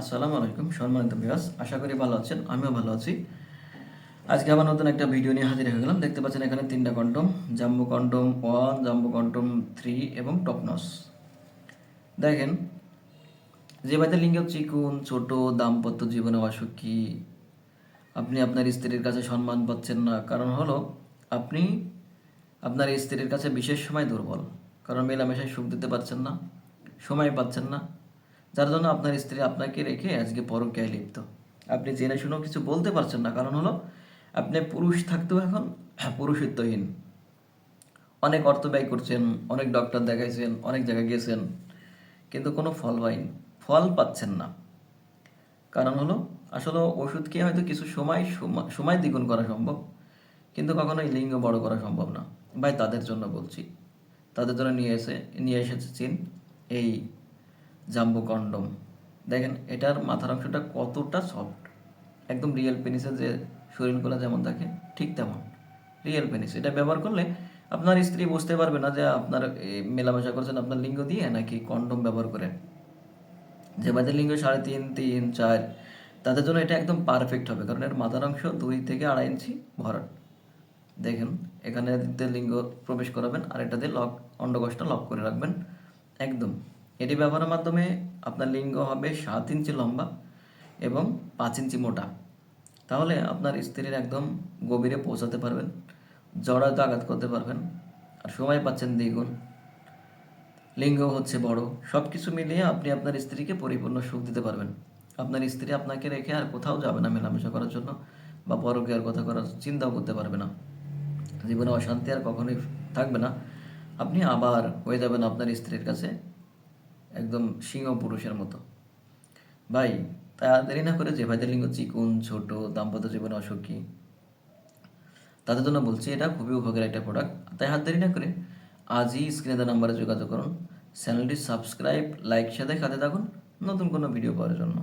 আসসালামু আলাইকুম সম্মানিত বিয়াস আশা করি ভালো আছেন, আমিও ভালো আছি। আজকে আবার নতুন একটা ভিডিও নিয়ে হাজির হয়ে গেলাম। দেখতে পাচ্ছেন এখানে তিনটা condom jumbo condom one jumbo condom three এবং টপনস দেখেন, যে বাড়িতে লিঙ্গ চিকুন ছোট, দাম্পত্য জীবনে অসুখী, আপনি আপনার স্ত্রীর কাছে সম্মান পাচ্ছেন না, কারণ হলো আপনি আপনার স্ত্রীর কাছে বিশেষ সময় দুর্বল, কারণ মেলামেশায় সুখ দিতে পারছেন না, সময় পাচ্ছেন না যার জন্য আপনার স্ত্রী আপনাকে রেখে আজকে পরকীয়ায় লিপ্ত। আপনি জেনে শুনেও কিছু বলতে পারছেন না, কারণ হলো আপনি পুরুষ থাকতেও এখন পুরুষত্বহীন। অনেক অর্থ ব্যয় করছেন, অনেক ডক্টর দেখাইছেন, অনেক জায়গায় গিয়েছেন কিন্তু কোনো ফল পাইন, ফল পাচ্ছেন না। কারণ হলো আসলে ওষুধ খেয়ে হয়তো কিছু সময় সময় দ্বিগুণ করা সম্ভব, কিন্তু কখনোই লিঙ্গ বড় করা সম্ভব না। ভাই, তাদের জন্য বলছি। তাদের জন্য নিয়ে এসে, নিয়ে এসেছে এই জাম্বো কন্ডম। দেখেন, এটার মাথার অংশটা কতটা সফট একদম রিয়েল পেনিসের যে শরীরগুলো যেমন থাকে, ঠিক তেমন। রিয়েল পেনিস এটা ব্যবহার করলে আপনার স্ত্রী বুঝতে পারবে না যে আপনার মেলামেশা করছেন আপনার লিঙ্গ দিয়ে নাকি কন্ডম ব্যবহার করে। যে বাদের লিঙ্গ সাড়ে তিন তিন, চার, তাদের জন্য এটা একদম পারফেক্ট হবে, কারণ এর মাথার অংশ দুই থেকে আড়াই ইঞ্চি ভরাট। দেখেন, এখানে লিঙ্গ প্রবেশ করাবেন আর এটাতে লক অন্ডকোষটা লক করে রাখবেন। একদম। এটি ব্যবহারের মাধ্যমে আপনার লিঙ্গ হবে সাত ইঞ্চি লম্বা এবং পাঁচ ইঞ্চি মোটা। তাহলে আপনার স্ত্রীর একদম গভীরে পৌঁছাতে পারবেন জড়াতে আঘাত করতে পারবেন, আর সময় পাচ্ছেন দ্বিগুণ। লিঙ্গ হচ্ছে বড় সব কিছু মিলিয়ে আপনি আপনার স্ত্রীকে পরিপূর্ণ সুখ দিতে পারবেন। আপনার স্ত্রী আপনাকে রেখে আর কোথাও যাবে না মেলামেশা করার জন্য বা পরকীয়ার কথা করার চিন্তাও করতে পারবে না। জীবনে অশান্তি আর কখনোই থাকবে না। আপনি আবার হয়ে যাবেন আপনার স্ত্রীর কাছে একদম সিংহ পুরুষের মতো। ভাই দেরি না করে যে ভাইদের লিঙ্গ চিকুন, ছোট, দাম্পত্য জীবনে অসুখী, তাদের জন্য বলছি এটা খুবই উপকারী একটা প্রোডাক্ট তাই হাত দেরি না করে আজই স্ক্রিনে দেওয়া নাম্বারে যোগাযোগ করুন। চ্যানেলটি সাবস্ক্রাইব লাইক সাথে খাতে থাকুন। নতুন কোনো ভিডিও পাওয়ার জন্য।